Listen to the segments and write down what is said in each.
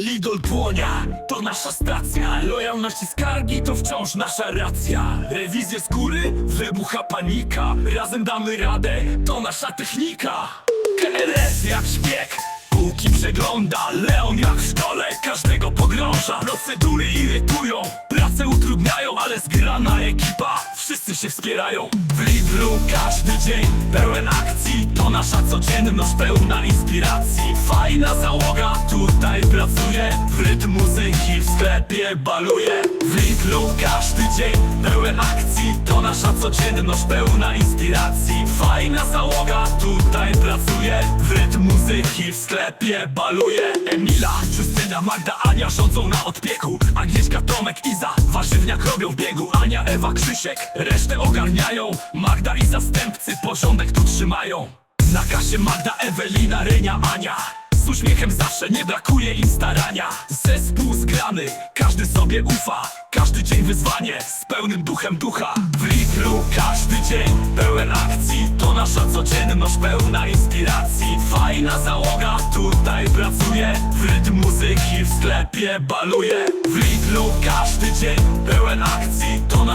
Lidl płonia, to nasza stacja. Lojalność i skargi to wciąż nasza racja. Rewizje skóry, wybucha panika. Razem damy radę, to nasza technika. KRS jak szpieg, półki przegląda. Leon jak w szkole, każdego pogrąża. Procedury irytują, pracę utrudniają Ale zgrana ekipa, wszyscy się wspierają. W Lidlu każdy dzień pełen akcji. To nasza codzienność pełna inspiracji. Fajna załoga tutaj pracuje. W rytm muzyki w sklepie baluje. W Lidlu każdy dzień pełen akcji. To nasza codzienność pełna inspiracji. Fajna załoga tutaj pracuje. W rytm muzyki w sklepie baluje. Emila, Justyna, Magda, Ania rządzą na odpieku warzywniak robią w biegu Ania, Ewa, Krzysiek, resztę ogarniają. Magda i zastępcy porządek tu trzymają. Na kasie Magda, Ewelina, Renia, Ania. Z uśmiechem zawsze nie brakuje im starania. Zespół zgrany, każdy sobie ufa. Każdy dzień wyzwanie, z pełnym duchem ducha. W Lidlu każdy dzień pełen akcji. To nasza codzienność pełna inspiracji. Fajna załoga tutaj pracuje. W rytm muzyki w sklepie baluje. W Lidlu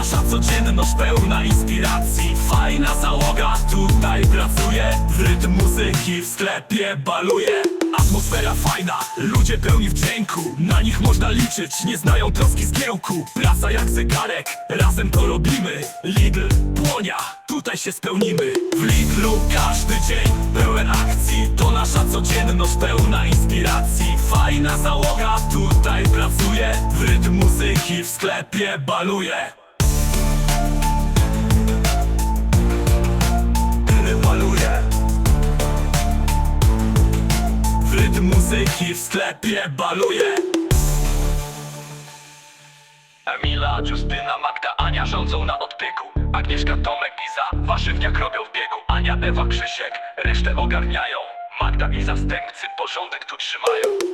nasza codzienność pełna inspiracji. Fajna załoga tutaj pracuje W rytm muzyki w sklepie baluje Atmosfera fajna, ludzie pełni wdzięku Na nich można liczyć, nie znają troski z kiełku Praca jak zegarek, razem to robimy. Lidl, płonia, tutaj się spełnimy. W Lidlu każdy dzień pełen akcji. To nasza codzienność pełna inspiracji. Fajna załoga tutaj pracuje W rytm muzyki w sklepie Baluje muzyki w sklepie baluje. Emila, Justyna, Magda, Ania rządzą na odpyku. Agnieszka, Tomek, Iza, warzywniak robią w biegu. Ania, Ewa, Krzysiek, resztę ogarniają. Magda i zastępcy porządek tu trzymają